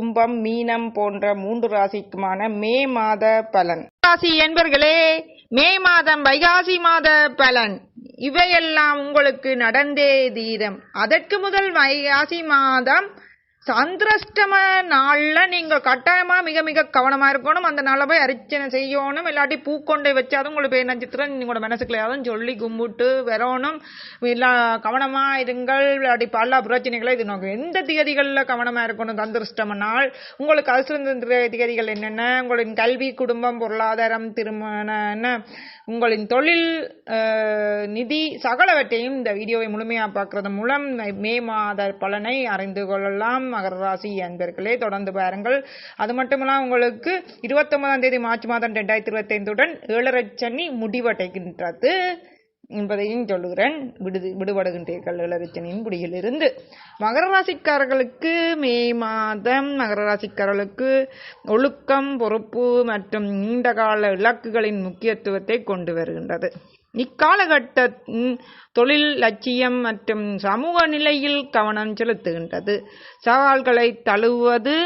கும்பம் மீனம் போன்ற மூன்று ராசிக்குமான மே மாத பலன். ராசி என்பர்களே மே மாதம் வைகாசி மாத பலன். இவையெல்லாம் உங்களுக்கு நடந்தே தீரம். அதற்கு முதல் வைகாசி மாதம் சந்திரஷ்டம நாள்ல நீங்க கட்டாயமா மிக மிக கவனமா இருக்கணும். அந்த நாள்ல போய் அரிச்சனை செய்யணும். இல்லாட்டி பூக்கொண்டை வச்சாதும் உங்களுக்கு பேர் நட்சத்திரம்? உங்களோட மனசுக்குள்ள சொல்லி கும்பிட்டு வரணும். எல்லாம் கவனமா இருங்கள். இல்லாட்டி பல பிரச்சனைகளை இது நோக்கம் எந்த திகதிகள்ல கவனமா இருக்கணும்? சந்திரஷ்டம நாள். உங்களுக்கு அரசு திகதிகள் என்னென்ன? உங்களின் கல்வி குடும்பம் பொருளாதாரம் திருமண என்ன, உங்களின் தொழில் நிதி சகலவற்றையும் இந்த வீடியோவை முழுமையாக பார்க்கறது மூலம் மே மாத பலனை அறிந்து கொள்ளலாம். மகர ராசி அன்பர்களே தொடர்ந்து பாருங்கள். அது மட்டுமல்லாம் உங்களுக்கு இருபத்தொன்பதாம் தேதி மார்ச் மாதம் ரெண்டாயிரத்தி இருபத்தைந்துடன் ஏழரை சனி முடிவடைகின்றது. என்பதையும் சொல்லுகிறேன். விடுது விடுபடுகின்றீர்கள் இளரச்சனின் குடியிலிருந்து. மகர ராசிக்காரர்களுக்கு மே மாதம் மகர ராசிக்காரர்களுக்கு ஒழுக்கம் பொறுப்பு மற்றும் நீண்டகால இலக்குகளின் முக்கியத்துவத்தை கொண்டு வருகின்றது. இக்காலகட்ட தொழில் லட்சியம் மற்றும் சமூக நிலையில் கவனம் செலுத்துகின்றது. சவால்களை தழுவது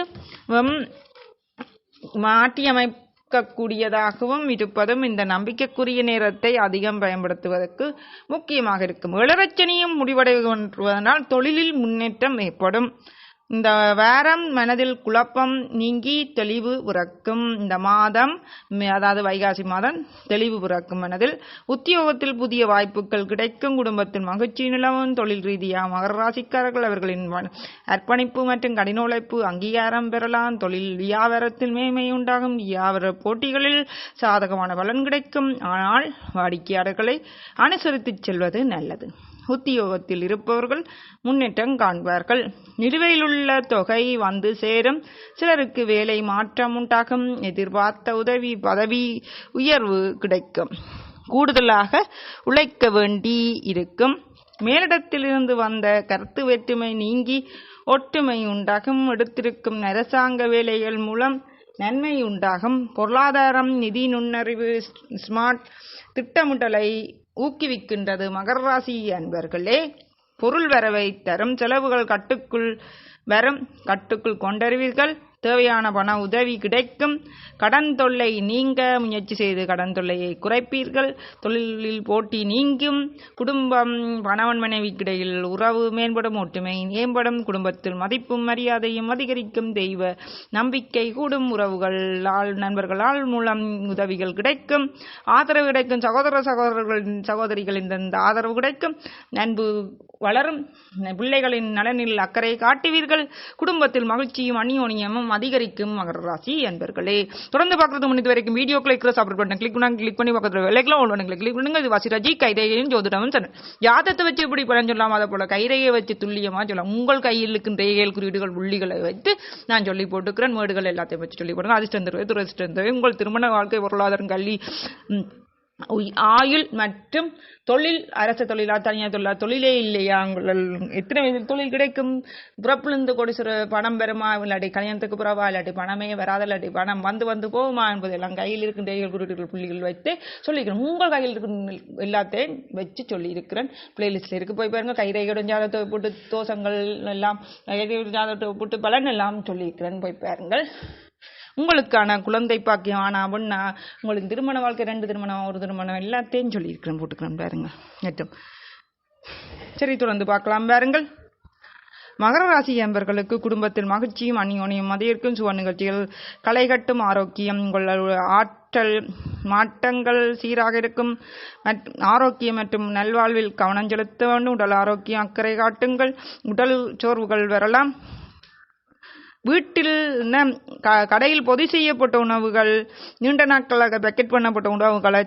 மாற்றியமை இருக்கக்கூடியதாகவும் இருப்பதும் இந்த நம்பிக்கைக்குரிய நேரத்தை அதிகம் பயன்படுத்துவதற்கு முக்கியமாக இருக்கும். இளரச்சனியும் முடிவடைவதனால் தொழிலில் முன்னேற்றம் ஏற்படும். இந்த வாரம் மனதில் குழப்பம் நீங்கி தெளிவு பிறக்கும். இந்த மாதம் மே- அதாவது வைகாசி மாதம் தெளிவு பிறக்கும் மனதில் உத்தியோகத்தில் புதிய வாய்ப்புகள் கிடைக்கும். குடும்பத்தில் மகிழ்ச்சி நிலவும். தொழில் ரீதியாக மகர ராசிக்காரர்கள் அவர்களின் அர்ப்பணிப்பு மற்றும் கடின உழைப்பு அங்கீகாரம் பெறலாம். தொழில் வியாபாரத்தில் மேன்மை உண்டாகும். வியாபார போட்டிகளில் சாதகமான பலன் கிடைக்கும். ஆனால் வாடிக்கையாளர்களை அனுசரித்துச் செல்வது நல்லது. உத்தியோகத்தில் இருப்பவர்கள் முன்னேற்றம் காண்பார்கள். நிலுவையிலுள்ள தொகை வந்து சேரும். சிலருக்கு வேலை மாற்றம் உண்டாகும். எதிர்பார்த்த உதவி பதவி உயர்வு கிடைக்கும். கூடுதலாக உழைக்க வேண்டி இருக்கும். மேலிடத்திலிருந்து வந்த கருத்து வேற்றுமை நீங்கி ஒற்றுமை உண்டாகும். எடுத்திருக்கும் அரசாங்க வேலைகள் மூலம் நன்மை உண்டாகும். பொருளாதாரம் நிதி நுண்ணறிவு ஸ்மார்ட் திட்டமிடலை ஊக்குவிக்கின்றது. மகர ராசி அன்பர்களே பொருள் வரவை தரும் செலவுகள் கட்டுக்குள் வரும் கட்டுக்குள் கொண்டறிவீர்கள். தேவையான பண உதவி கிடைக்கும். கடன் தொல்லை நீங்க முயற்சி செய்து கடன் தொல்லையை குறைப்பீர்கள். தொழிலில் போட்டி நீங்கும். குடும்பம் கணவன் மனைவிக்கிடையில் உறவு மேம்படும் ஒற்றுமை மேம்படும். குடும்பத்தில் மதிப்பும் மரியாதையும் அதிகரிக்கும். தெய்வ நம்பிக்கை கூடும். உறவுகளால் நண்பர்களால் மூலம் உதவிகள் கிடைக்கும். ஆதரவு கிடைக்கும். சகோதர சகோதரர்களின் சகோதரிகளின் ஆதரவு கிடைக்கும். நண்பு வளரும். பிள்ளைகளின் நலனில் அக்கறை காட்டுவீர்கள். குடும்பத்தில் மகிழ்ச்சியும் அந்யோன்யமும் அதிகரிக்கும் மகர ராசி என்பர்களே. தொடர்ந்து பார்க்கறது முன்னது வரைக்கும் video click subscribe button click பண்ணி கிளிக் பண்ணி பக்கத்தில் விலைக்கெல்லாம் ஒன்று கிளிக் பண்ணுங்க இது வசிராஜி கைதையும் ஜோதிடமும் சொன்னேன் யாதத்தை வச்சு இப்படி பலன் சொல்லாம அதை போல கைதையை வச்சு துல்லியமாக சொல்லலாம். உங்கள் கையில் இருக்கும் ரேகைகள் குறியீடுகள் புள்ளிகளை வைத்து நான் சொல்லி போட்டுக்கிறேன். மேடுகள் எல்லாத்தையும் வச்சு சொல்லி போடுங்க. அதிர்ஷ்டம் தருவது துரதிர்ஷ்டம் தருவது. உங்கள் திருமண வாழ்க்கை பொருளாதாரம் கல்வி ஆயுள் மற்றும் தொழில் அரசு தொழிலா தனியார் தொழிலா தொழிலே இல்லையா? உங்கள் எத்தனை விதத்தில் தொழில் கிடைக்கும்? பிறப்பிலிருந்து கொடி சிறு பணம் பெறுமா? இல்லாட்டி கல்யாணத்துக்கு புறவா? இல்லாட்டி பணமே வராத? இல்லாட்டி பணம் வந்து வந்து போகுமா? என்பதெல்லாம் கையில் இருக்கும் தேவைகள் குறியீடுகள் புள்ளிகள் வைத்து சொல்லிக்கிறேன். உங்கள் கையில் இருக்கும் எல்லாத்தையும் வச்சு சொல்லியிருக்கிறேன். பிளேலிஸ்ட்ல இருக்கு. போய் பாருங்க. கைரேகையுடன் ஜாதகத்தை போட்டு தோசங்கள் எல்லாம் கைரேகையுடன் ஜாதகத்தை போட்டு பலன் எல்லாம் சொல்லியிருக்கிறேன். போய் பாருங்கள். உங்களுக்கான குழந்தை பாக்கியம் ஆனா பொண்ணா உங்களுக்கு திருமண வாழ்க்கை ரெண்டு திருமணம் ஒரு திருமணம் எல்லாத்தையும் சொல்லியிருக்கிறேன் போட்டுக்கிறேன் பாருங்க. நேற்றும் சரி தொடர்ந்து பார்க்கலாம் பாருங்கள். மகர ராசி என்பர்களுக்கு குடும்பத்தில் மகிழ்ச்சியும் அந்யோன்யம் அதிகரிக்கும் சுவ நிகழ்ச்சிகள் களை கட்டும் ஆரோக்கியம் உங்கள் ஆற்றல் மாற்றங்கள் சீராக இருக்கும். ஆரோக்கியம் மற்றும் நல்வாழ்வில் கவனம் செலுத்த வேண்டும் உடல் ஆரோக்கியம் அக்கறை காட்டுங்கள். உடல் சோர்வுகள் வரலாம். வீட்டில் க- கடையில் பொதி செய்யப்பட்ட உணவுகள் நீண்ட நாட்களாக பேக்கெட் பண்ணப்பட்ட உணவுகளை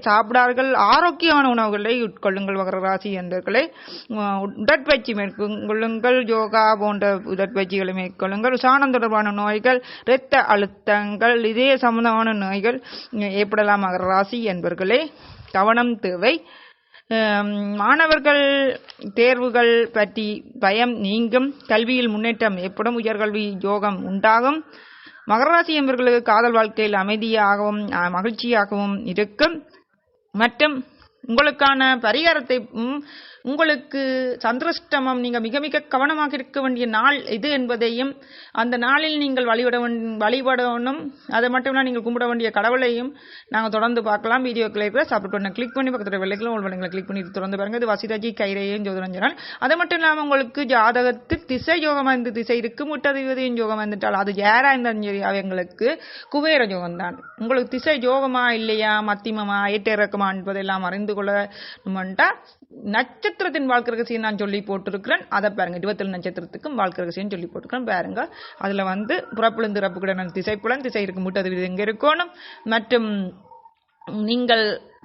சாப்பிடார்கள். ஆரோக்கியமான உணவுகளை உட்கொள்ளுங்கள் மகர ராசி என்பர்களே. உடற்பயிற்சி மேற்கொள்ளுங்கள் யோகா போன்ற உடற்பயிற்சிகளை மேற்கொள்ளுங்கள். சாணம் தொடர்பான நோய்கள் இரத்த அழுத்தங்கள் இதய சம்பந்தமான நோய்கள் ஏற்படலாம் மகர ராசி என்பவர்களே கவனம் தேவை. மாணவர்கள் தேர்வுகள் பற்றி பயம் நீங்கும். கல்வியில் முன்னேற்றம் எப்படும் உயர்கல்வி யோகம் உண்டாகும். மகராசி என்பவர்களுக்கு காதல் வாழ்க்கையில் அமைதியாகவும் மகிழ்ச்சியாகவும் இருக்கும். மற்றும் உங்களுக்கான பரிகாரத்தை உங்களுக்கு சந்திரஷ்டமம் நீங்கள் மிக மிக கவனமாக இருக்க வேண்டிய நாள் இது என்பதையும் அந்த நாளில் நீங்கள் வழிபட வழிபடணும். அதை மட்டும் இல்லை நீங்கள் கும்பிட வேண்டிய கடவுளையும் நாங்கள் தொடர்ந்து பார்க்கலாம். வீடியோ கிளிக்கில் சப்ஸ்கிரைப் பண்ண கிளிக் பண்ணி பக்கத்தில் வெள்ளைக்கில் உள்வடங்களை கிளிக் பண்ணி தொடர்ந்து பாருங்க. இது வசிராஜி கைரையும் ஜோதிரஞ்சனால் அது மட்டும் இல்லாமல் உங்களுக்கு ஜாதகத்தில் திசை யோகம் இந்த திசை இருக்கு? முட்டதிபதியும் யோகம் வந்துட்டால் அது யாரா இருந்தாலும் சரி அவங்களுக்கு குபேர யோகம் தான் உங்களுக்கு திசை யோகமா இல்லையா? மத்தியமமா ஏற்ற இறக்கமா என்பதெல்லாம் அறிந்து கொள்ளணுமெண்டா நட்சத்திரத்தின் வாழ்க்கை ரகசியம் நான் சொல்லி போட்டிருக்கிறேன். அதை பாருங்க இருபத்தேழு நட்சத்திரத்துக்கும் வாழ்க்கை ரகசியம் சொல்லி போட்டிருக்கிறேன். பாருங்க அதுல வந்து புறப்புலந்து இறப்பு கூட திசை புலன் திசை இருக்கு முட்டதிபதி எங்க இருக்கணும். மற்றும் நீங்கள்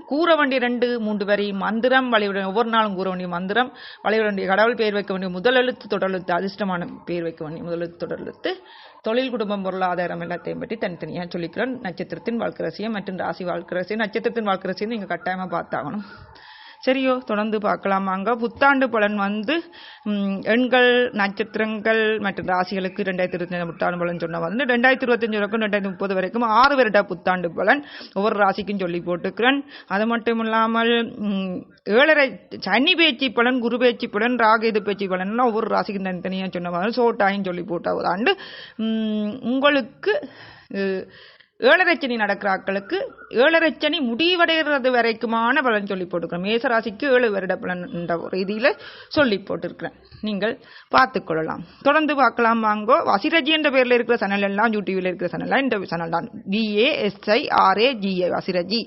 கூற வேண்டிய ரெண்டு மூன்று வரி மந்திரம் வழிவிட ஒவ்வொரு நாளும் கூற வேண்டிய மந்திரம் வழிவிட வேண்டிய கடவுள் பெயர் வைக்க வேண்டிய முதல் எழுத்து தொடரெழுத்து அதிர்ஷ்டமான பெயர் வைக்க வேண்டிய முதல் எழுத்து தொடரெழுத்து தொழில் குடும்பம் பொருளாதாரம் எல்லாத்தையும் பற்றி தனித்தனியாக சொல்லிக்கிறேன் நட்சத்திரத்தின் வாழ்க்கரசியம் மற்றும் ராசி வாழ்க்கரசியம் நட்சத்திரத்தின் வாழ்க்கரசியம் நீங்கள் கட்டாயமாக பார்த்தாகணும். சரியோ தொடர்ந்து பார்க்கலாமாங்க புத்தாண்டு பலன் வந்து எண்கள் நட்சத்திரங்கள் மற்றும் ராசிகளுக்கு ரெண்டாயிரத்தி இருபத்தஞ்சு புத்தாண்டு பலன் சொன்ன வந்து ரெண்டாயிரத்தி இருபத்தஞ்சு வரைக்கும் ரெண்டாயிரத்தி முப்பது வரைக்கும் ஆறு வருட புத்தாண்டு பலன் ஒவ்வொரு ராசிக்கும் சொல்லி போட்டுக்கிறேன். அது மட்டும் இல்லாமல் ஏழரை சனி பேச்சு பலன் குரு பேச்சு பலன் ராகேது பேச்சு பலன் ஒவ்வொரு ராசிக்கும் தனித்தனியாக சொன்ன மாதிரி சோட்டாயின்னு சொல்லி போட்ட ஒரு ஆண்டு. உங்களுக்கு ஏழரைச்சனி நடக்கிற ஆட்களுக்கு ஏழரைச்சனி முடிவடைகிறது வரைக்குமான பலன் சொல்லி போட்டுக்கிறேன் மேசராசிக்கு ஏழு வருட பலன் என்ற ரீதியில் சொல்லி போட்டிருக்கிறேன். நீங்கள் பார்த்துக்கொள்ளலாம் தொடர்ந்து பார்க்கலாம். வாங்கோ. வசிரஜி என்ற பேரில் இருக்கிற சேனல் எல்லாம் யூடியூபில் இருக்கிற சனல் இந்த சனல் தான். V A S I R A G A Vasiraji.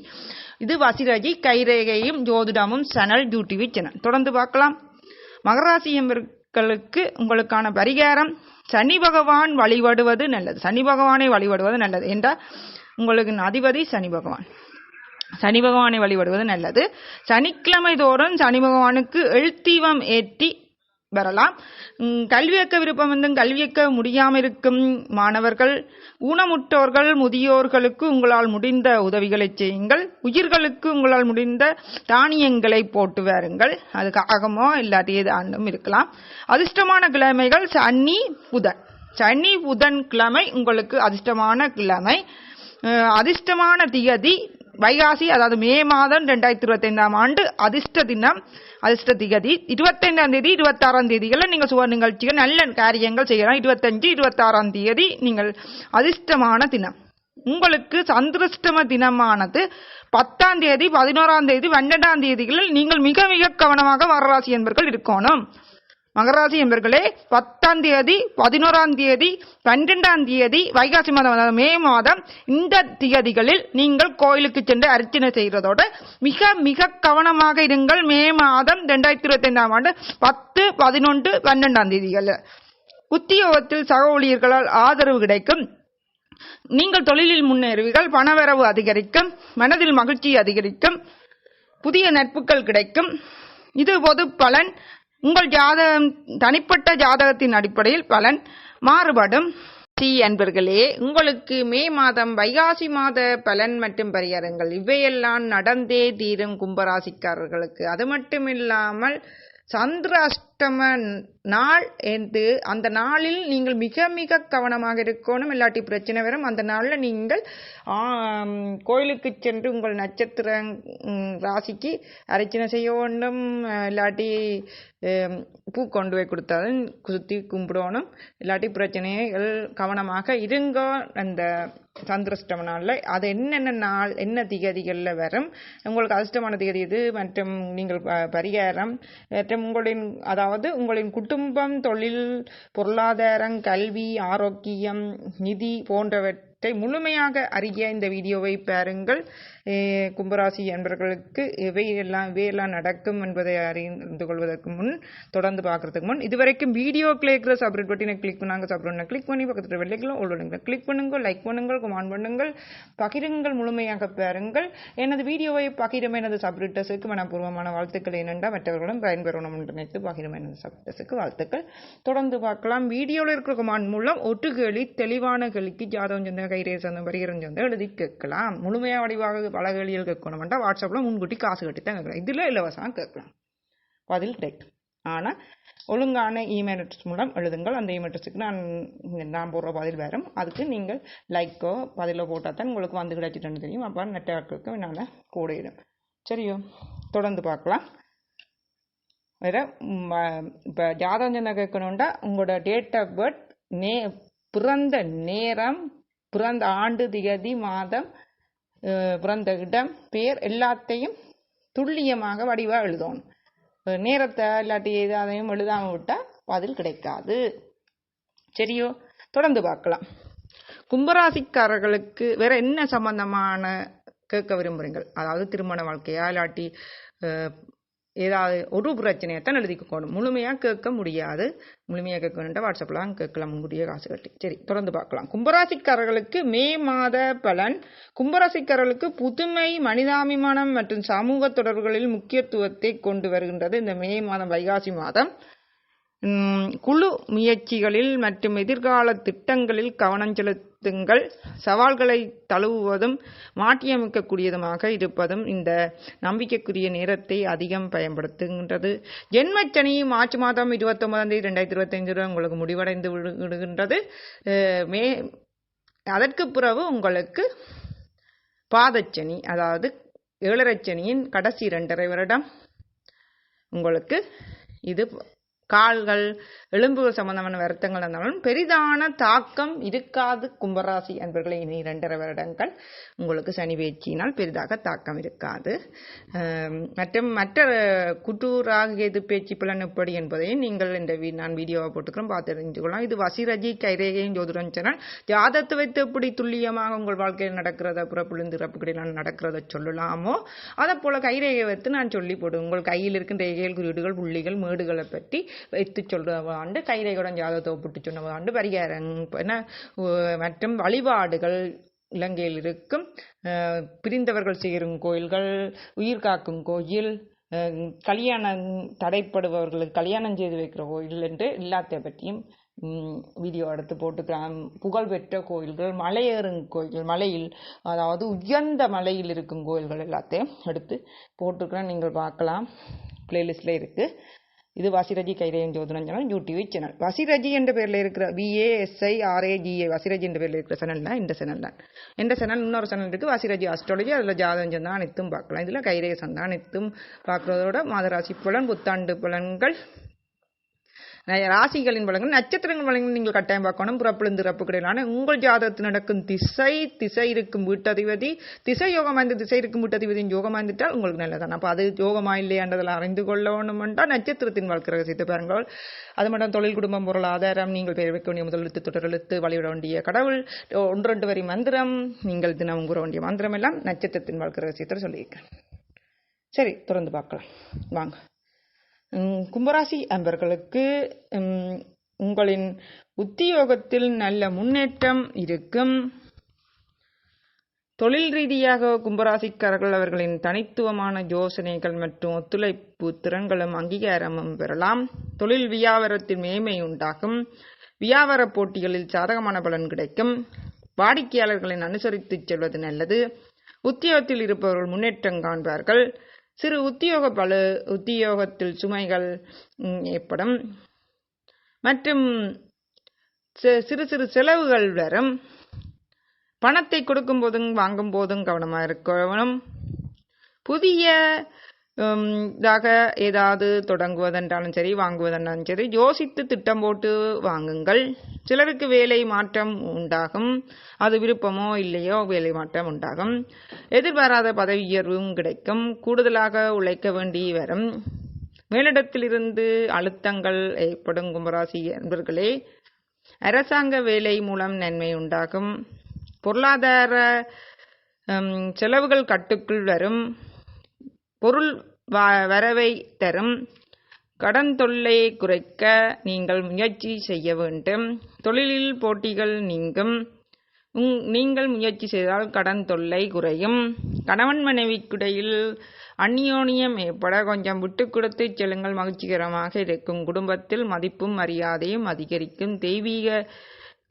இது வசிரஜி கைரேகையும் ஜோதிடமும் சேனல் யூடிவி சேனல். தொடர்ந்து பார்க்கலாம். மகராசி என்பர்களுக்கு உங்களுக்கான பரிகாரம். சனி பகவான் வழிபடுவது நல்லது. சனி பகவானை வழிபடுவது நல்லது. என்றால் உங்களுக்கு அதிபதி சனி பகவான். சனி பகவானை வழிபடுவது நல்லது. சனிக்கிழமை தோறும் சனி பகவானுக்கு எழுத்தீவம் ஏற்றி வரலாம். கல்வியக்க விருப்பம் வந்து கல்வியக்க முடியாமல் இருக்கும் மாணவர்கள் ஊனமுற்றோர்கள் முதியோர்களுக்கு உங்களால் முடிந்த உதவிகளை செய்யுங்கள். உயிர்களுக்கு உங்களால் முடிந்த தானியங்களை போட்டு வாருங்கள். அது காகமோ இல்லாட்டி ஏதாண்டும் இருக்கலாம். அதிர்ஷ்டமான கிழமைகள் சனி புதன். சனி புதன் கிழமை உங்களுக்கு அதிர்ஷ்டமான கிழமை. அதிர்ஷ்டமான திகதி வைகாசி அதாவது மே மாதம் ரெண்டாயிரத்தி இருபத்தைந்தாம் ஆண்டு அதிர்ஷ்ட தினம் அதிர்ஷ்ட திகதி. இருபத்தைந்தாம் தேதி இருபத்தாறாம் தேதிகளில் நீங்கள் சுவர் நிகழ்ச்சிகள் நல்ல காரியங்கள் செய்யலாம். இருபத்தஞ்சு இருபத்தாறாம் தேதி நீங்கள் அதிர்ஷ்டமான தினம். உங்களுக்கு சந்திரஷ்டம தினமானது பத்தாம் தேதி பதினோராம் தேதி பன்னெண்டாம் தேதிகளில் நீங்கள் மிக மிக கவனமாக வரராசி என்பர்கள் இருக்கணும். மகராசி என்பர்களே பத்தாம் தேதி பதினோராம் தேதி பன்னிரெண்டாம் தேதி வைகாசி மாதம் மே மாதம் இந்த திகதிகளில் நீங்கள் கோயிலுக்கு சென்று அர்ச்சனை செய்கிறதோடு மிக மிக கவனமாக இருங்கள். மே மாதம் ரெண்டாயிரத்தி இருபத்தி ஐந்தாம் ஆண்டு பத்து பதினொன்று பன்னெண்டாம் தேதிகள். உத்தியோகத்தில் சக ஊழியர்களால் ஆதரவு கிடைக்கும். நீங்கள் தொழிலில் முன்னேறுவீர்கள். பணவரவு அதிகரிக்கும். மனதில் மகிழ்ச்சி அதிகரிக்கும். புதிய நட்புகள் கிடைக்கும். இது பொது பலன். உங்கள் ஜாதகம் தனிப்பட்ட ஜாதகத்தின் அடிப்படையில் பலன் மாறுபடும். சி அன்பர்களே உங்களுக்கு மே மாதம் வைகாசி மாத பலன் மற்றும் பரிகாரங்கள். இவையெல்லாம் நடந்தே தீரும் கும்பராசிக்காரர்களுக்கு. அது மட்டும் இல்லாமல் சந்திர அஷ்டம நாள் என்று அந்த நாளில் நீங்கள் மிக மிக கவனமாக இருக்கணும். இல்லாட்டி பிரச்சனை வரும். அந்த நாளில் நீங்கள் கோயிலுக்கு சென்று உங்கள் நட்சத்திர ராசிக்கு அர்ச்சனை செய்ய வேண்டும். இல்லாட்டி பூ கொண்டு போய் கொடுத்தாலும் சுற்றி கும்பிடணும். இல்லாட்டி பிரச்சனைகள் கவனமாக இருங்கோ. அந்த சந்திரஷ்டம நாளில் அது என்னென்ன நாள் என்ன திகதிகளில் வரும்? உங்களுக்கு அதிர்ஷ்டமான திகதி இது மற்றும் நீங்கள் பரிகாரம் மற்றும் உங்களின் அதாவது உங்களின் குடும்பம் தொழில் பொருளாதாரம் கல்வி ஆரோக்கியம் நிதி போன்றவற்றை முழுமையாக அறிய இந்த வீடியோவை பாருங்கள். கும்பராசி என்பவர்களுக்கு இவையெல்லாம் இவையெல்லாம் நடக்கும் என்பதை அறிந்து கொள்வதற்கு முன் தொடர்ந்து பார்க்கறதுக்கு முன் இதுவரைக்கும் வீடியோ கிளிக்கிற சப்ரேட் பட்டினை கிளிக் பண்ணாங்க சப்ரேட் கிளிக் பண்ணி பக்கத்தில் வெள்ளைகளும் உள்ளுங்க கிளிக் பண்ணுங்கள் லைக் பண்ணுங்கள் கமெண்ட் பண்ணுங்கள் பகிருங்கள் முழுமையாக பாருங்கள். எனது வீடியோவை பகிரும் எனது சப்ரிட்டஸுக்கு மனப்பூர்வமான வாழ்த்துக்கள் என்னென்றா மற்றவர்களும் பயன்பெறணும் என்று நினைத்து பகிரும் எனது சப்ரிட்டஸுக்கு வாழ்த்துக்கள். தொடர்ந்து பார்க்கலாம். வீடியோவில் இருக்கிற கமாண்ட் மூலம் ஒட்டு கேள்வி தெளிவான கேள்விக்கு ஜாதகம் சொந்த கைரேசந்தம் பரிகரம் சொந்த எழுதி கேட்கலாம். முழுமையாக வடிவாக பல கேள்விகள் கேட்கணும்டா வாட்ஸ்அப்பில் முன்கூட்டி காசு கட்டி தான் கேட்கலாம். இதில் இலவசமாக கேட்கலாம். பதில் ரைட் ஆனால் ஒழுங்கான இமெயில் அட்ரஸ் மூலம் எழுதுங்கள். அந்த இமெயில் அட்ரஸுக்கு நான் நான் போடுற பதில் வரும் அதுக்கு நீங்கள் லைக்கோ பதிலோ போட்டால் தான் உங்களுக்கு வந்து கிடைச்சிட்டுன்னு தெரியும். அப்போ நெட்வொர்க்குக்கு என்னால் கூடிடும். சரியோ? தொடர்ந்து பார்க்கலாம். வேறு இப்போ ஜாதகம் கேட்கணுண்டா உங்களோட டேட் ஆஃப் பர்த் நே பிறந்த நேரம் பிறந்த ஆண்டு திகதி மாதம் பிறந்த இடம் பேர் எல்லாத்தையும் துல்லியமாக வடிவாக எழுதணும் நேரத்தை இல்லாட்டி எதாதையும் எழுதாமல் விட்டால் பதில் கிடைக்காது. சரியோ? தொடர்ந்து பார்க்கலாம். கும்பராசிக்காரர்களுக்கு வேற என்ன சம்பந்தமான கேட்க விரும்புகிறீங்கள் அதாவது திருமண வாழ்க்கையா இல்லாட்டி ஏதாவது ஒரு பிரச்சனையை தான் எழுதிக்கணும் முழுமையாக கேட்க முடியாது. முழுமையாக கேட்க வேண்டாம். வாட்ஸ்அப்பில் கேட்கலாம். முன்கூட்டியே காசு கட்டி. சரி தொடர்ந்து பார்க்கலாம். கும்பராசிக்காரர்களுக்கு மே மாத பலன். கும்பராசிக்காரர்களுக்கு புதுமை மனிதாபிமானம் மற்றும் சமூக தொடர்புகளில் முக்கியத்துவத்தை கொண்டு வருகின்றது இந்த மே மாதம் வைகாசி மாதம். குழு முயற்சிகளில் மற்றும் எதிர்கால திட்டங்களில் கவனம் செலுத்துங்கள். சவால்களை தழுவுவதும் மாற்றியமைக்கக்கூடியதுமாக இருப்பதும் இந்த நம்பிக்கைக்குரிய நேரத்தை அதிகம் பயன்படுத்துகின்றது. ஜென்மச்சனி மார்ச் மாதம் இருபத்தொன்பதாம் தேதி ரெண்டாயிரத்தி இருபத்தைந்து உங்களுக்கு முடிவடைந்து விடு- விடுகின்றது. மே அதற்கு பிறகு உங்களுக்கு பாதச்சனி அதாவது ஏழரைச்சனியின் கடைசி இரண்டரை வருடம் உங்களுக்கு இது கால்கள் எலும்புகள் சம்பந்தமான வருத்தங்கள் இருந்தாலும் பெரிதான தாக்கம் இருக்காது. கும்பராசி அன்பர்களை இனி இரண்டரை வருடங்கள். உங்களுக்கு சனி பயிற்சியினால் பெரிதாக தாக்கம் இருக்காது. மற்றும் மற்ற குட்டூராக எது பேச்சு பலன் எப்படி என்பதையும் நீங்கள் இந்த வீ- நான் வீடியோவை போட்டுக்கிறோம் பார்த்து தெரிஞ்சு கொள்ளலாம். இது வசிரஜி கைரேகையும் ஜோதிடம் சேனல். ஜாதத்தை வைத்து எப்படி துல்லியமாக உங்கள் வாழ்க்கையில் நடக்கிறத புறப்புழுந்து இறப்புகளில் நடக்கிறத சொல்லலாமோ? அதை போல கைரேகை வைத்து நான் சொல்லி போடுவேன். உங்கள் கையில் இருக்கும் ரேகைகள் குறியீடுகள் புள்ளிகள் மேடுகளை பற்றி வைத்து சொல்றவாண்டு கைரைகுடன் ஜாதகத்தை ஒப்பிட்டு சொன்னவாண்டு பரிகாரம் என்ன மற்றும் வழிபாடுகள் இலங்கையில் இருக்கும் பிரிந்தவர்கள் சேரும் கோயில்கள் உயிர் காக்கும் கோயில் கல்யாணம் தடைப்படுபவர்களுக்கு கல்யாணம் செய்து வைக்கிற கோயில் என்று எல்லாத்தை பற்றியும் வீடியோ எடுத்து போட்டுக்கலாம் புகழ்பெற்ற கோயில்கள் மலையேறும் கோயில் மலையில் அதாவது உயர்ந்த மலையில் இருக்கும் கோயில்கள் எல்லாத்தையும் எடுத்து போட்டுக்கிறேன். நீங்கள் பார்க்கலாம். பிளேலிஸ்டில் இருக்குது இது வாசிரஜி கைரேயன் ஜோதனம் சேனல் யூடியூப் சேனல் வசிரஜி என்ற பேரில் இருக்கிற விஏஎஸ்ஐ ஆர்ஏஜிஏ வசிரஜி என்ற பேரில் இருக்கிற சேனல் தான் இந்த சேனல் தான். இந்த சேனல் இன்னொரு சேனல் இருக்குது வசிரஜி ஆஸ்ட்ராலஜி அதில் ஜாதகம் சந்தான் அனைத்தும் பார்க்கலாம். இதில் கைரேசம் தான் அனைத்தும் பார்க்குறதோட மாதராசி பலன் புத்தாண்டு பலன்கள் ராசிகளின் பலன்கள் நட்சத்திரங்கள் பலன்கள் நீங்கள் கட்டாயம் பார்க்கணும். புறப்பிழுந்து ரப்பு கிடையாது உங்கள் ஜாதகத்தில் நடக்கும் திசை திசை இருக்கும் வீட்டதிபதி திசை யோகம் வாய்ந்த திசை இருக்கும் வீட்டதிபதியின் யோகம் வாய்ந்துட்டால் உங்களுக்கு நல்லதான் அப்போ அது யோகமா இல்லையான்றதில் அறிந்து கொள்ள வேண்டுமென்றால் நட்சத்திரத்தின் வாழ்க்கை ரகசியத்தை பாருங்கள். அது மட்டும் தொழில் குடும்பம் பொருளாதாரம் நீங்கள் பெயர் வைக்க வேண்டிய முதல் எழுத்து தொடர் எழுத்து வழிவிட வேண்டிய கடவுள் ஒன்று ரெண்டு வரி மந்திரம் நீங்கள் தினம் கூற வேண்டிய மந்திரம் எல்லாம் நட்சத்திரத்தின் வாழ்க்கை ரகசியத்தை சொல்லியிருக்கேன் சரி தொடர்ந்து பார்க்கலாம். வாங்க. கும்பராசி அன்பர்களுக்கு உங்களின் உத்தியோகத்தில் நல்ல முன்னேற்றம் இருக்கும். தொழில் ரீதியாக கும்பராசிக்காரர்கள் அவர்களின் தனித்துவமான யோசனைகள் மற்றும் ஒத்துழைப்பு திறன்களும் அங்கீகாரமும் பெறலாம். தொழில் வியாபாரத்தின் மேன்மை உண்டாகும். வியாபார போட்டிகளில் சாதகமான பலன் கிடைக்கும். வாடிக்கையாளர்களின் அனுசரித்து செல்வது நல்லது. உத்தியோகத்தில் இருப்பவர்கள் முன்னேற்றம் காண்பார்கள். சிறு உத்தியோக பலு உத்தியோகத்தில் சுமைகள் ஏற்படும். மற்றும் சிறு சிறு செலவுகள் வரும். பணத்தை கொடுக்கும் போதும் வாங்கும் போதும் கவனமாக இருக்கணும். புதிய தாக ஏதாவது தொடங்குவதென்றாலும் சரி வாங்குவதென்றாலும் சரி யோசித்து திட்டம் போட்டு வாங்குங்கள். சிலருக்கு வேலை மாற்றம் உண்டாகும். அது விருப்பமோ இல்லையோ வேலை மாற்றம் உண்டாகும். எதிர்பாராத பதவி உயர்வும் கிடைக்கும். கூடுதலாக உழைக்க வேண்டி வரும். மேலிடத்திலிருந்து அழுத்தங்கள் ஏற்படும் கும்பராசி என்பர்களே அரசாங்க வேலை மூலம் நன்மை உண்டாகும். பொருளாதார செலவுகள் கட்டுக்குள் வரும். பொருள் வ- வரவை தரும். கடன் தொல்லையை குறைக்க நீங்கள் முயற்சி செய்ய வேண்டும். தொழிலில் போட்டிகள் நீங்கும். உங்- நீங்கள் முயற்சி செய்தால் கடன் தொல்லை குறையும். கணவன் மனைவிக்கிடையில் அந்யோனியம் ஏற்பட கொஞ்சம் விட்டு கொடுத்து செல்லுங்கள். மகிழ்ச்சிகரமாக இருக்கும் குடும்பத்தில் மதிப்பும் மரியாதையும் அதிகரிக்கும். தெய்வீக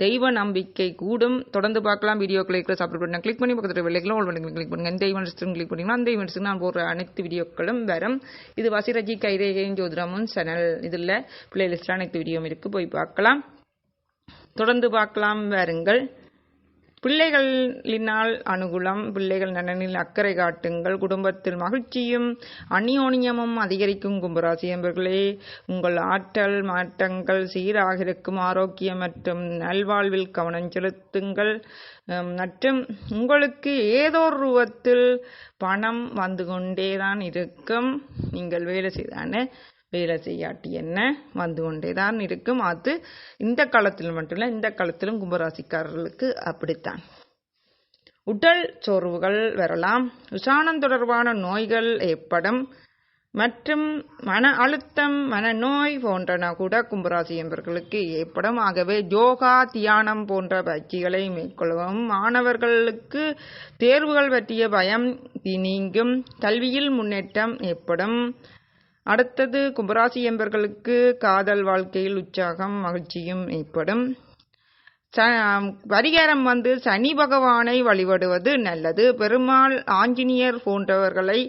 தெய்வ நம்பிக்கை கூடும். தொடர்ந்து பார்க்கலாம். வீடியோ கிளிக் சப்ஸ்கிரைப் பண்ணி கிளிக் பண்ணி பக்கத்தில் வெள்ளைகளும் ஓல் பண்ணி கிளிக் பண்ணுங்க. எந்த ஈவெண்ட்ஸும் கிளிக் பண்ணிங்கன்னா அந்த ஈவெண்ட்ஸுக்கு நான் போடுற அனைத்து வீடியோக்களும் வரும். இது வசிரஜி கைரேகையும் ஜோதிடமும் சேனல் இதில் பிளேலிஸ்ட்டில் அனைத்து வீடியோவும் இருக்குது போய் பார்க்கலாம். தொடர்ந்து பார்க்கலாம். வாருங்கள். பிள்ளைகளினால் அனுகூலம் பிள்ளைகள் நலனில் அக்கறை காட்டுங்கள். குடும்பத்தில் மகிழ்ச்சியும் அந்யோன்யமும் அதிகரிக்கும். கும்பராசி என்பர்களே உங்கள் ஆற்றல் மாற்றங்கள் சீராக இருக்கும். ஆரோக்கியம் மற்றும் நல்வாழ்வில் கவனம் செலுத்துங்கள். மற்றும் உங்களுக்கு ஏதோ ஒரு ரூபத்தில் பணம் வந்து கொண்டேதான் இருக்கும். நீங்கள் வேலை செய்தானே வேலை செய்யாட்டி என்ன? வந்து கொண்டே தான் இருக்கும். அது இந்த காலத்தில் மட்டும் இல்லை இந்த காலத்திலும் கும்பராசிக்காரர்களுக்கு அப்படித்தான். உடல் சோர்வுகள் வரலாம். விசானம் தொடர்பான நோய்கள் ஏற்படும். மற்றும் மன அழுத்தம் மனநோய் போன்றன கூட கும்பராசி என்பவர்களுக்கு ஏற்படும். ஆகவே யோகா தியானம் போன்ற பயிற்சிகளை மேற்கொள்ளவும் மாணவர்களுக்கு தேர்வுகள் பற்றிய பயம் நீங்கும். கல்வியில் முன்னேற்றம் ஏற்படும். அடுத்தது கும்பராசி என்பவர்களுக்கு காதல் வாழ்க்கையில் உற்சாகம் மகிழ்ச்சியும் ஏற்படும். ச பரிகாரம் வந்து சனி பகவானை வழிபடுவது நல்லது. பெருமாள் ஆஞ்சநேயர் போன்றவர்களை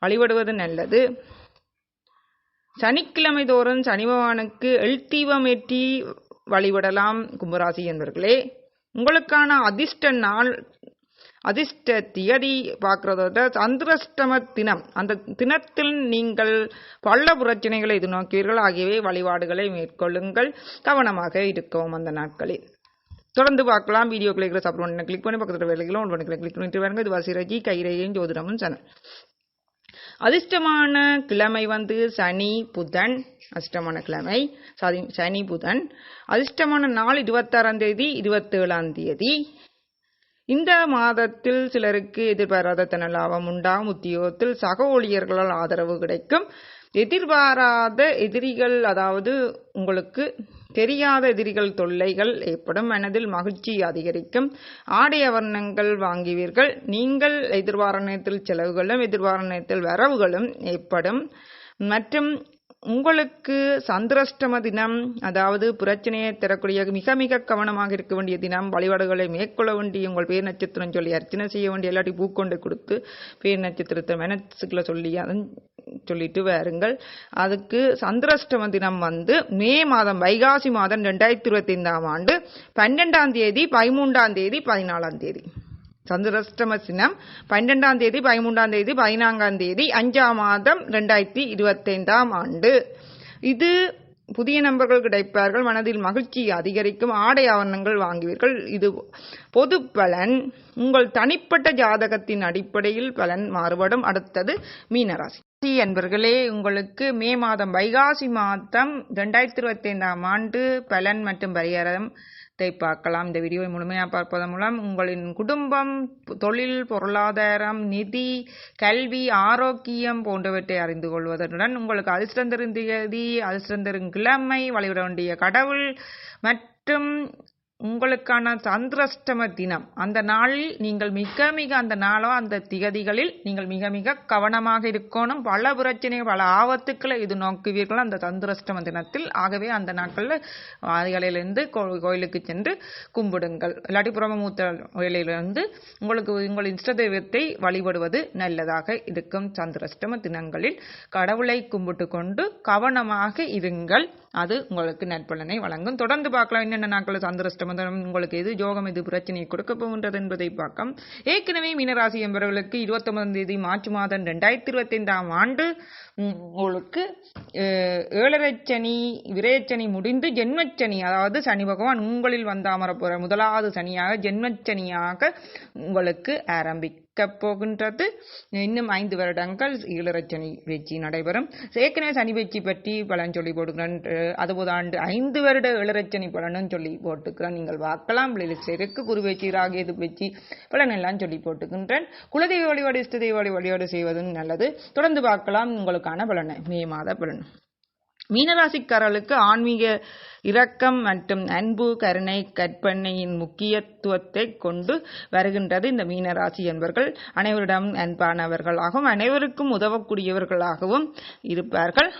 வழிபடுவது நல்லது. சனிக்கிழமை தோறும் சனி பகவானுக்கு எழ்தீபமேற்றி வழிபடலாம் கும்பராசி என்பவர்களே உங்களுக்கான அதிர்ஷ்ட நாள் அதிர்ஷ்ட தியதி பார்க்குறத சந்திரஷ்டம தினம். அந்த தினத்தில் நீங்கள் பல பிரச்சனைகளை எதிர்நோக்குவீர்கள். ஆகியவை வழிபாடுகளை மேற்கொள்ளுங்கள். கவனமாக இருக்கவும் அந்த நாட்களில். தொடர்ந்து பார்க்கலாம். வீடியோ கிளிக்கிற சப்ரோன் கிளிக் பண்ணி பக்கத்தில் வேலைகளும் ஒன்று பண்ணி கிளிக் பண்ணிட்டு வாருங்க இது வசிரஜி கைரையும் ஜோதிடமும் சேனல். அதிர்ஷ்டமான கிழமை வந்து சனி புதன். அதிர்ஷ்டமான கிழமை சதி சனி புதன். அதிர்ஷ்டமான நாள் இருபத்தாறாம் தேதி இருபத்தேழாம் தேதி. இந்த மாதத்தில் சிலருக்கு எதிர்பாராத தன லாபம் உண்டாகும் உத்தியோகத்தில் சக ஊழியர்களால் ஆதரவு கிடைக்கும். எதிர்பாராத எதிரிகள் அதாவது உங்களுக்கு தெரியாத எதிரிகள் தொல்லைகள் ஏற்படும். மனதில் மகிழ்ச்சி அதிகரிக்கும். ஆடை அவர்ணங்கள் வாங்குவீர்கள். நீங்கள் எதிர்வார நேரத்தில் செலவுகளும் எதிர்வார நேரத்தில் வரவுகளும் ஏற்படும். மற்றும் உங்களுக்கு சந்திரஷ்டம தினம் அதாவது பிரச்சனையை தரக்கூடிய மிக மிக கவனமாக இருக்க வேண்டிய தினம் வழிபாடுகளை மேற்கொள்ள வேண்டிய உங்கள் பேர் நட்சத்திரம் சொல்லி அர்ச்சனை செய்ய வேண்டிய எல்லாட்டி பூக்கொண்டு கொடுத்து பேர் நட்சத்திரத்தை மனசுக்குள்ள சொல்லி அதன் சொல்லிட்டு வாருங்கள். அதுக்கு சந்திரஷ்டம தினம் வந்து மே மாதம் வைகாசி மாதம் ரெண்டாயிரத்தி இருபத்தி ஐந்தாம் ஆண்டு பன்னெண்டாம் தேதி பதிமூன்றாம் தேதி பதினாலாம் தேதி. சந்திரஷ்டம சினம் பன்னெண்டாம் தேதி பதிமூன்றாம் தேதி பதினான்காம் தேதி அஞ்சாம் மாதம் ரெண்டாயிரத்தி இருபத்தைந்தாம் ஆண்டு. இது புதிய நண்பர்கள் கிடைப்பார்கள். மனதில் மகிழ்ச்சி அதிகரிக்கும். ஆடை ஆவணங்கள் வாங்குவீர்கள். இது பொது பலன். உங்கள் தனிப்பட்ட ஜாதகத்தின் அடிப்படையில் பலன் மாறுபடும். அடுத்தது மீனராசி என்பர்களே உங்களுக்கு மே மாதம் வைகாசி மாதம் ரெண்டாயிரத்தி இருபத்தி ஐந்தாம் ஆண்டு பலன் மற்றும் பரிகாரம் இதை பார்க்கலாம். இந்த வீடியோவை முழுமையாக பார்ப்பதன் மூலம் உங்களின் குடும்பம் தொழில் பொருளாதாரம் நிதி கல்வி ஆரோக்கியம் போன்றவற்றை அறிந்து கொள்வதனுடன் உங்களுக்கு அதிர்ஷ்டம் தரும் தேதி அதிர்ஷ்டம் தரும் கிழமை வழிவிட வேண்டிய கடவுள் மற்றும் உங்களுக்கான சந்திரஷ்டம தினம். அந்த நாளில் நீங்கள் மிக மிக அந்த நாளோ அந்த திகதிகளில் நீங்கள் மிக மிக கவனமாக இருக்கணும். பல பிரச்சனை பல ஆபத்துக்களை இது நோக்குவீர்கள் அந்த சந்திரஷ்டம தினத்தில். ஆகவே அந்த நாட்களில் அதிகாலையிலிருந்து கோ- கோயிலுக்கு சென்று கும்பிடுங்கள். இல்லாட்டி புறமூத்த வேலையிலிருந்து உங்களுக்கு உங்கள் இஷ்ட தெய்வத்தை வழிபடுவது நல்லதாக இருக்கும். சந்திரஷ்டம தினங்களில் கடவுளை கும்பிட்டு கொண்டு கவனமாக இருங்கள். அது உங்களுக்கு நற்பலனை வழங்கும். தொடர்ந்து பார்க்கலாம் என்னென்ன நாட்கள் சந்திரஷ்டம உங்களுக்கு எது யோகம் எது பிரச்சனையை கொடுக்க போகின்றது என்பதை பார்க்கலாம். ஏற்கனவே மீனராசி என்பவர்களுக்கு இருபத்தொன்பதாம் தேதி மார்ச் மாதம் ரெண்டாயிரத்தி இருபத்தி ஐந்தாம் ஆண்டு உங்களுக்கு ஏழரைச்சனி ஏழரை விரயச்சனி முடிந்து ஜென்மச்சனி அதாவது சனி பகவான் உங்களில் வந்து முதலாவது சனியாக ஜென்மச்சனியாக உங்களுக்கு ஆரம்பிக்க போகின்றது. இன்னும் ஐந்து வருடங்கள் ஏழரை சனி பேச்சு நடைபெறும். ஏற்கனவே சனி பேச்சு பற்றி பலன் சொல்லி போட்டுக்கிறேன் அஹ், அதுபோது ஆண்டு ஐந்து வருட ஏழரச்சனி பலனும் சொல்லி போட்டுக்கிறேன். நீங்கள் பார்க்கலாம். பிளேலிஸ்ட் இருக்கு. குரு பேச்சு ராகேது பேச்சு பலன் எல்லாம் சொல்லி போட்டுக்கின்றேன் குலதெய்வ வழிபாடு இஷ்ட தெய்வ வழிபாடு செய்வதும் நல்லது. தொடர்ந்து பார்க்கலாம். உங்களுக்கு உங்களுக்கான பலனை மே மாத பலன். மீனராசிக்காரர்களுக்கு ஆன்மீக இரக்கம் மற்றும் அன்பு கருணை கற்பனையின் முக்கியத்துவத்தை கொண்டு வருகின்றது இந்த மீனராசி என்பவர்கள் அனைவரிடம் அன்பானவர்களாகவும் அனைவருக்கும் உதவக்கூடியவர்களாகவும் இருப்பார்கள்.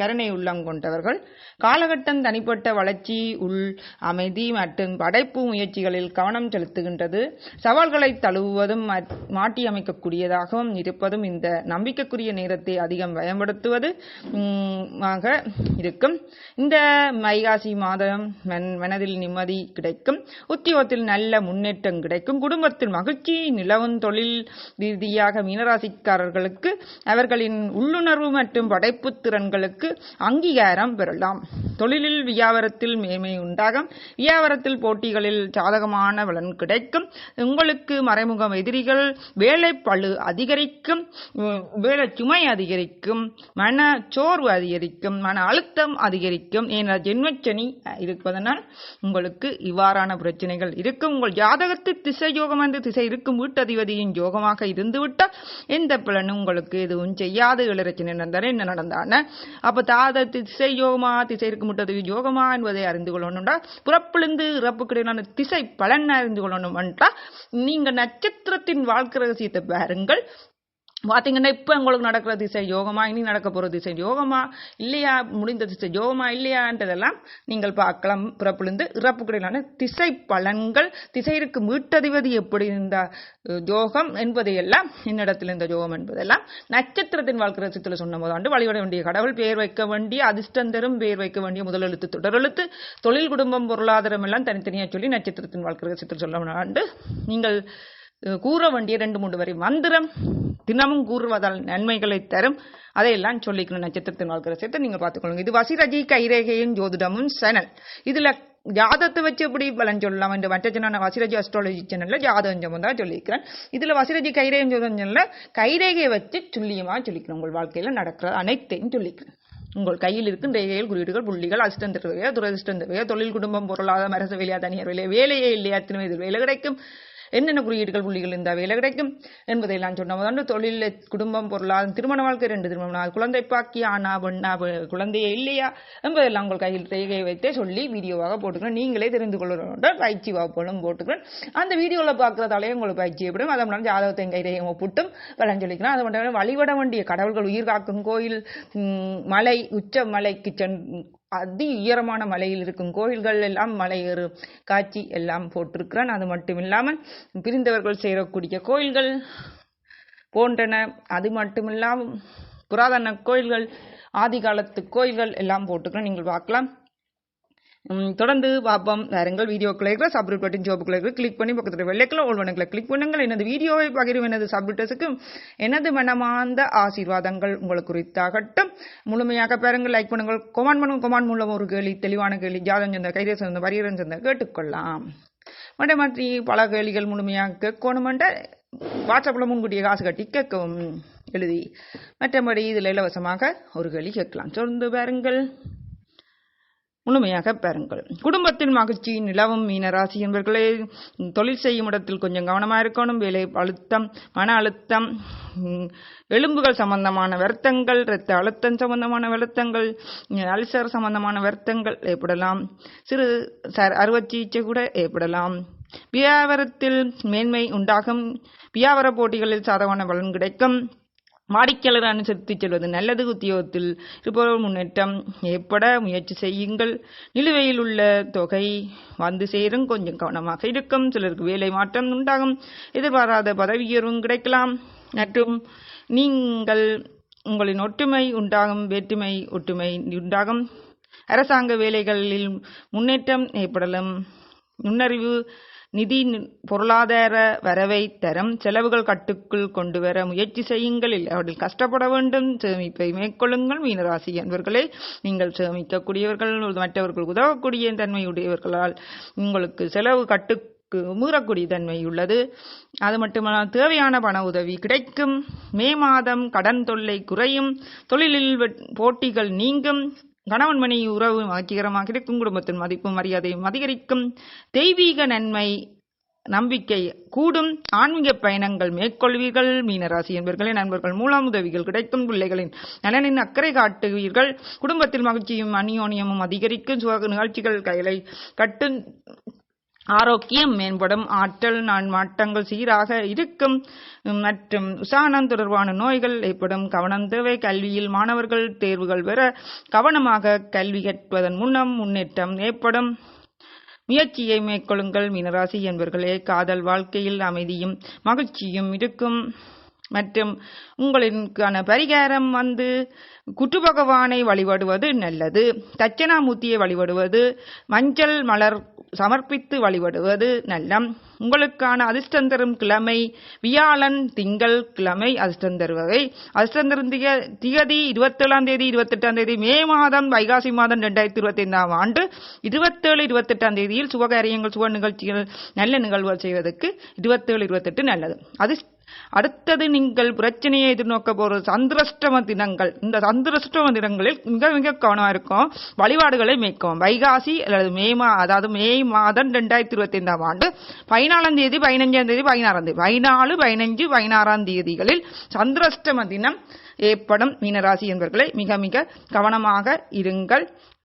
கருணை உள்ளம் கொண்டவர்கள். காலகட்டம் தனிப்பட்ட வளர்ச்சி உள் அமைதி மற்றும் படைப்பு முயற்சிகளில் கவனம் செலுத்துகின்றது. சவால்களை தழுவுவதும் மாட்டியமைக்கக்கூடியதாகவும் இருப்பதும் இந்த நம்பிக்கைக்குரிய நேரத்தை அதிகம் பயன்படுத்துவது இருக்கும். இந்த மைகாசி ராசி மாதம் மனதில் நிம்மதி கிடைக்கும். உத்தியோகத்தில் நல்ல முன்னேற்றம் கிடைக்கும். குடும்பத்தில் மகிழ்ச்சி நிலவும் தொழில் ரீதியாக மீனராசிக்காரர்களுக்கு அவர்களின் உள்ளுணர்வு மற்றும் படைப்பு திறன்களுக்கு அங்கீகாரம் பெறலாம். தொழிலில் வியாபாரத்தில் மேன்மை உண்டாகும். வியாபாரத்தில் போட்டிகளில் சாதகமான பலன் கிடைக்கும். உங்களுக்கு மறைமுகம் எதிரிகள் வேலை பழு அதிகரிக்கும். வேலை சுமை அதிகரிக்கும். மன சோர்வு அதிகரிக்கும். மன அழுத்தம் அதிகரிக்கும். என ஜென்மச்சனி இருப்பதனால் உங்களுக்கு இவ்வாறான பிரச்சனைகள் இருக்கும். உங்கள் ஜாதகத்தில் திசை யோகம் என்று திசை இருக்கும் வீட்டதிபதியின் யோகமாக இருந்துவிட்டால் எந்த பலனும் உங்களுக்கு எதுவும் செய்யாது. இளரச்சனை நடந்தாலும் என்ன நடந்தான? அப்போ தாத திசை யோகமாக திசை இருக்கும்? வீட்டதிபதி யோகமா என்பதை அறிந்து கொள்ளணும்டா. புறப்பிலிருந்து இறப்புக்கிடையிலான திசை பலன் அறிந்து கொள்ளணும் என்றா நீங்க நட்சத்திரத்தின் வாழ்க்கை ரகசியத்தை பாருங்கள். பார்த்தீங்கன்னா இப்போ உங்களுக்கு நடக்கிற திசை யோகமா இனி நடக்க போகிற திசை யோகமா இல்லையா? முடிந்த திசை யோகமா இல்லையான்றதெல்லாம் நீங்கள் பார்க்கலாம். பிறப்பிலிருந்து இறப்புக்கிடையிலான திசை பலன்கள் திசையிற்கு மீட்டதிபதி எப்படி இந்த யோகம் என்பதையெல்லாம் என்னிடத்தில் இந்த யோகம் என்பதெல்லாம் நட்சத்திரத்தின் வாழ்க்கை ரசத்தில் சொன்ன போதாண்டு வழிபட வேண்டிய கடவுள் பெயர் வைக்க வேண்டிய அதிர்ஷ்டம் தரும் பெயர் வைக்க வேண்டிய முதலெழுத்து தொடரெழுத்து தொழில் குடும்பம் பொருளாதாரம் எல்லாம் தனித்தனியாக சொல்லி நட்சத்திரத்தின் வாழ்க்கை ரசத்தில் சொல்ல ஆண்டு நீங்கள் கூற வேண்டிய ரெண்டு மூன்று வரை. மந்திரம் தினமும் கூறுவதால் நன்மைகளை தரும். அதையெல்லாம் சொல்லிக்கணும் நட்சத்திரத்தின் வாழ்க்கை சேர்த்து நீங்க பார்த்துக்கொள்ளுங்க. இது வசிரஜி கைரேகையின் ஜோதிடமும் சேனல். இதுல ஜாதத்தை வச்சு எப்படி பலன் சொல்லலாம் என்று மற்ற சேனல் வசிரஜி அஸ்ட்ராலஜி சேனல்ல ஜாதகம் தான் சொல்லியிருக்கிறேன். இதுல வசிரஜி கைரேகம் ஜோதிடம் சேனல்ல கைரேகையை வச்சு துல்லியமாக சொல்லிக்கிறேன் உங்கள் வாழ்க்கையில நடக்கிற அனைத்தையும் சொல்லிக்கிறேன் உங்கள் கையில் இருக்கும் ரேகைகள் குறியீடுகள் புள்ளிகள் அதிர்ஷ்டம் தருவையா துரதிர்ஷ்டம் தருவையா தொழில் குடும்பம் பொருளாதாரம் அரசு வேலையா தனியார் வேலையா வேலையே இல்லையா திரும்ப வயதில் வேலை கிடைக்கும். என்னென்ன குறியீடுகள் புள்ளிகள் இந்த வேலை கிடைக்கும் என்பதையெல்லாம் சொன்னவதான் தொழில் குடும்பம் பொருளாதாரம் திருமண வாழ்க்கை ரெண்டு திருமணம் குழந்தை பாக்கி ஆனா பெண்ணா குழந்தையே இல்லையா என்பதெல்லாம் உங்கள் கையில் ரேகையை வைத்தே சொல்லி வீடியோவாக போட்டுக்கிறேன். நீங்களே தெரிந்து கொள்ள பயிற்சி வகுப்புகளும் போட்டுக்கிறேன். அந்த வீடியோவில் பார்க்குறதாலே உங்களுக்கு பயிற்சி ஏற்படும். அதை மட்டும் ஜாதகத்தை கை ரேகையை ஒப்பிட்டும். பலன் சொல்லிக்கிறேன். அது மட்டும் வழிபட வேண்டிய கடவுள்கள் உயிர் காக்கும் கோயில் மலை உச்ச மலைக்கு சென் அதி உயரமான மலையில் இருக்கும் கோயில்கள் எல்லாம் மலையேறு காட்சி எல்லாம் போட்டிருக்கிறான். அது மட்டும் இல்லாமல் பிரிந்தவர்கள் சேரக்கூடிய கோயில்கள் போன்றன. அது மட்டுமில்லாமல் புராதன கோயில்கள் ஆதி காலத்து கோயில்கள் எல்லாம் போட்டுக்கிறோம் நீங்கள் பார்க்கலாம். தொடர்ந்து பார்ப்போம். வேறுங்கள் வீடியோக்குள்ளே இருக்கிற சப்ரேட் பட்டன் ஜோபுக்குள்ளே இருக்கிற கிளிக் பண்ணி பக்கத்தில் வெள்ளைக்குள்ள ஓல் கிளிக் பண்ணுங்கள். எனது வீடியோவை பகிரும் எனது சப்ரிட்டஸுக்கு எனது மனமார்ந்த ஆசீர்வாதங்கள் உங்களுக்கு குறித்தாகட்டும் முழுமையாக பாருங்கள் லைக் பண்ணுங்கள் கொமான் பண்ணுங்கள். கொமான் மூலம் ஒரு கேள்வி தெளிவான கேள்வி ஜாதம் சொந்த கைதை சொந்த பரியரன் சொந்த கேட்டுக்கொள்ளலாம். மற்ற மாற்றி பல கேள்விகள் முழுமையாக கேட்கணுமென்ற வாட்ஸ்அப்பில் முன்கூட்டிய காசு கட்டி கேட்கவும். எழுதி. மற்றபடி இதில் இலவசமாக ஒரு கேள்வி கேட்கலாம். தொடர்ந்து பாருங்கள். முழுமையாக பாருங்கள். குடும்பத்தில் மகிழ்ச்சி நிலவும் மீனராசி என்பவர்களே தொழில் செய்யும் இடத்தில் கொஞ்சம் கவனமாக இருக்கணும். வேலை அழுத்தம் மன அழுத்தம் எலும்புகள் சம்பந்தமான வருத்தங்கள் இரத்த அழுத்தம் சம்பந்தமான வருத்தங்கள் அல்சர் சம்பந்தமான வருத்தங்கள் ஏற்படலாம். சிறு ச- அறுவை சிகிச்சை கூட ஏற்படலாம். வியாபாரத்தில் மேன்மை உண்டாகும். வியாபார போட்டிகளில் சாதகமான பலன் கிடைக்கும். வாடிக்கையாளர் அனுசரித்து செல்வது. நல்லது உத்தியோகத்தில் இருப்பவர் முன்னேற்றம் ஏற்பட முயற்சி செய்யுங்கள். நிலுவையில் உள்ள தொகை வந்து சேரும். கொஞ்சம் கவனமாக இருக்கும். சிலருக்கு வேலை மாற்றம் உண்டாகும். எதிர்பாராத பதவி உயர்வும் கிடைக்கலாம். மற்றும் நீங்கள் உங்களின் ஒற்றுமை உண்டாகும். வேற்றுமை ஒற்றுமை உண்டாகும். அரசாங்க வேலைகளில் முன்னேற்றம் ஏற்படலாம். நுண்ணறிவு நிதி பொருளாதார வரவை தரும் செலவுகள் கட்டுக்குள் கொண்டு வர முயற்சி செய்யுங்கள். அவர்கள் கஷ்டப்பட வேண்டும். சேமிப்பை மேற்கொள்ளுங்கள். மீனராசி என்பவர்களே நீங்கள் சேமிக்கக்கூடியவர்கள் மற்றவர்கள் உதவக்கூடிய தன்மையுடையவர்களால் உங்களுக்கு செலவு கட்டுக்கு மீறக்கூடிய தன்மை உள்ளது. அது மட்டுமல்லாமல் தேவையான பண உதவி கிடைக்கும். மே மாதம் கடன் தொல்லை குறையும். தொழிலில் வெட்- போட்டிகள் நீங்கும். கணவன் மணி உறவு மகிழ்ச்சிகரமாக இருக்கும் குடும்பத்தின் மதிப்பும் மரியாதையும் அதிகரிக்கும். தெய்வீக நன்மை நம்பிக்கை கூடும். ஆன்மீக பயணங்கள் மேற்கொள்வீர்கள். மீனராசி என்பவர்களே நண்பர்கள் மூலம் உதவிகள் கிடைக்கும். பிள்ளைகளின் நலனின் அக்கறை காட்டுவீர்கள். குடும்பத்தில் மகிழ்ச்சியும் அந்யோன்யமும் அதிகரிக்கும். சுக நிகழ்ச்சிகள் கைகளை கட்டு ஆரோக்கியம் மேம்படும். ஆற்றல் நான் மாற்றங்கள் சீராக இருக்கும். மற்றும் உசானம் தொடர்பான நோய்கள் ஏற்படும். கவனம் தேவை. கல்வியில் மாணவர்கள் தேர்வுகள் பெற கவனமாக கல்வி கற்பதன் முன்னம் முன்னேற்றம் ஏற்படும். முயற்சியை மேற்கொள்ளுங்கள். மீனராசி என்பவர்களே காதல் வாழ்க்கையில் அமைதியும் மகிழ்ச்சியும் இருக்கும். மற்றும் உங்களுக்கான பரிகாரம் வந்து குட்டு பகவானை வழிபடுவது நல்லது. தட்சணாமூர்த்தியை வழிபடுவது மஞ்சள் மலர் சமர்ப்பித்து வழிபடுவது நல்லம். உங்களுக்கான அதிர்ஷ்டம் தரும் கிழமை வியாழன் திங்கள் கிழமை அதிர்ஷ்டம் தருவதை அதிர்ஷ்டம் தரும் திக திகதி இருபத்தேழாம் தேதி இருபத்தெட்டாம் தேதி மே மாதம் வைகாசி மாதம் ரெண்டாயிரத்தி இருபத்தி ஐந்தாம் ஆண்டு. இருபத்தேழு இருபத்தெட்டாம் தேதியில் சுபகாரியங்கள் சுப நிகழ்ச்சிகள் நல்ல நிகழ்வுகள் செய்வதற்கு இருபத்தேழு இருபத்தெட்டு நல்லது. அதிர்ஷ்ட அடுத்தது நீங்கள் பிரச்சனையை எதிர்நோக்க போறது சந்திரஷ்டம தினங்கள். இந்த சந்திரஷ்டம தினங்களில் மிக மிக கவனமாக இருக்கும். வழிபாடுகளை மேய்க்கும் வைகாசி அல்லது மே மா அதாவது மே மாதம் ரெண்டாயிரத்தி இருபத்தி ஐந்தாம் ஆண்டு பதினாலாம் தேதி பதினஞ்சாம் தேதி பதினாறாம் தேதி. பதினாலு பதினஞ்சு பதினாறாம் தேதிகளில் சந்திரஷ்டம தினம் ஏற்படும் மீனராசி என்பவர்களை மிக மிக கவனமாக இருங்கள்.